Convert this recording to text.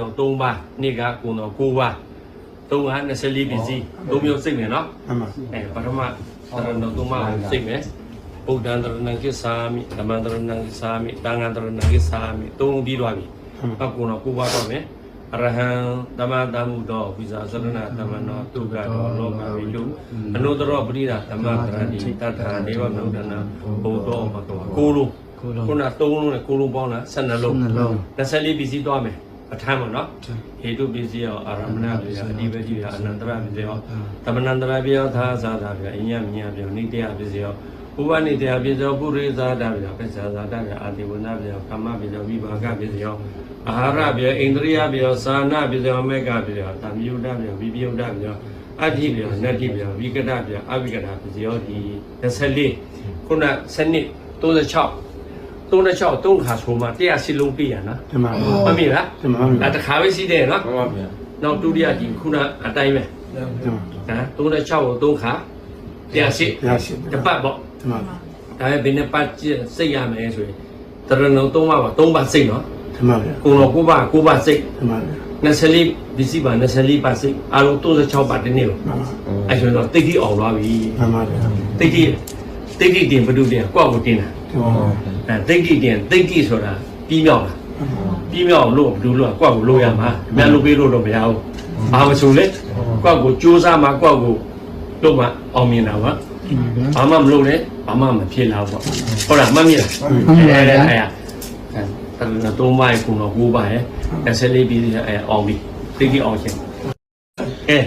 တော့3ပါးနေ့ကကုံတော်9ပါး3က24ပစ္စည်း3မျိုးစိတ်မယ်နော်မှန်ပါအဲပထမသရဏသုံးပါးကိုစိတ်မယ်ဗုဒ္ဓံတရဏံကိသာမိဓမ္မံတရဏံကိသာမိတန်ဃံတရဏံကိသာမိသုံးပြီးသွားပြီအကုံတော်9ပါးတော့မယ်အရဟံဓမ္မတမှုတော်ဝိဇာသရဏဓမ္မနောတုကတော်လောကဝိတုအနုတ္တရောပရိဒဓမ္မတရဏိတထာနေဝမုဒ္ဒနာဘုဒ္ဓောဘတော်ကိုလုံးခုန3လုံးနဲ့9လုံးပေါင်းလား12လုံးနှလုံး24ပစ္စည်းသွားမယ် ပဋ္ဌာန်းပါနော်ဟေတုပစ္စည်းရောအာရမဏပစ္စည်းအဓိပတိရောအနန္တရပစ္စည်းရောသမဏန္တရပစ္စည်းရောသာသာတာပြအညမြညာပြနိတ္တယပစ္စည်းရောဥပနိတ္တယပစ္စည်းရောပုရိသတာပြပစ္ဆာသာတာပြအာတိဝနာပြကာမပစ္စည်းရောဝိဘာကပစ္စည်းရောအာဟာရပြအိန္ဒြိယပြသာနာပစ္စည်းရောမေကပစ္စည်းရောသံယုဒပြဝိပယုဒပြအဋ္ဌိပြနတ္တိပြဝိကတပြအဝိကတပစ္စည်းရောဒီ24ခုနစနစ်36 36 3ခါဆိုမှ108လုံးပြရနော်မှန်ပါမှတ်မိလားမှန်ပါမှန်ပါဒါတစ်ခါပဲရှိတယ်နော်မှန်ပါဗျာနောက်ဒုတိယကြီးခုနအတိုင်းပဲဟမ်36ကို3ခါ108ရရှိတစ်ပတ်ပေါ့မှန်ပါဒါပေမဲ့ဘယ်နှစ်ပတ်ကျင့်စိတ်ရမယ်ဆိုရင်တရဏုံ3ပါးပါ3ပါးစိတ်နော်မှန်ပါဗျာကိုယ်တော်9ပါး9ပါးစိတ်မှန်ပါဗျာ24ပစ္စည်းပါ24ပါးစိတ်အားလုံး36ပါးဒီနေ့ပေါ့မှန်ပါအဲဆိုတော့တိတ်တိအောင်သွားပြီမှန်ပါဗျာတိတ်တိတိတ်တိတင်ဘုဒ္ဓတင်ကိုယ့်ကိုတင်တာမှန်ပါ အဲတိတ်တိတင်တိတ်တိဆိုတာပြီးမြောက်တာပြီးမြောက်လို့ဘယ်လိုလုပ်ကွက်ကိုလိုရမှာအများလုပ်ပေးလို့တော့မရဘူးဘာမဆိုလဲကွက်ကိုစူးစမ်းမှာကွက်ကိုလုပ်မှအောင်မြင်တာပါဘာမှမလုပ်နဲ့ဘာမှမဖြစ်လာဘူးပေါ့ဟုတ်လားမှတ်မိလားအဲအဲအဲအဲအဲတော့မိုင်းကုံတော့ကိုးပါရဲ့ဆယ်လေးပြီးအဲအောင်ပြီသိကြအောင်ရှင်ကဲ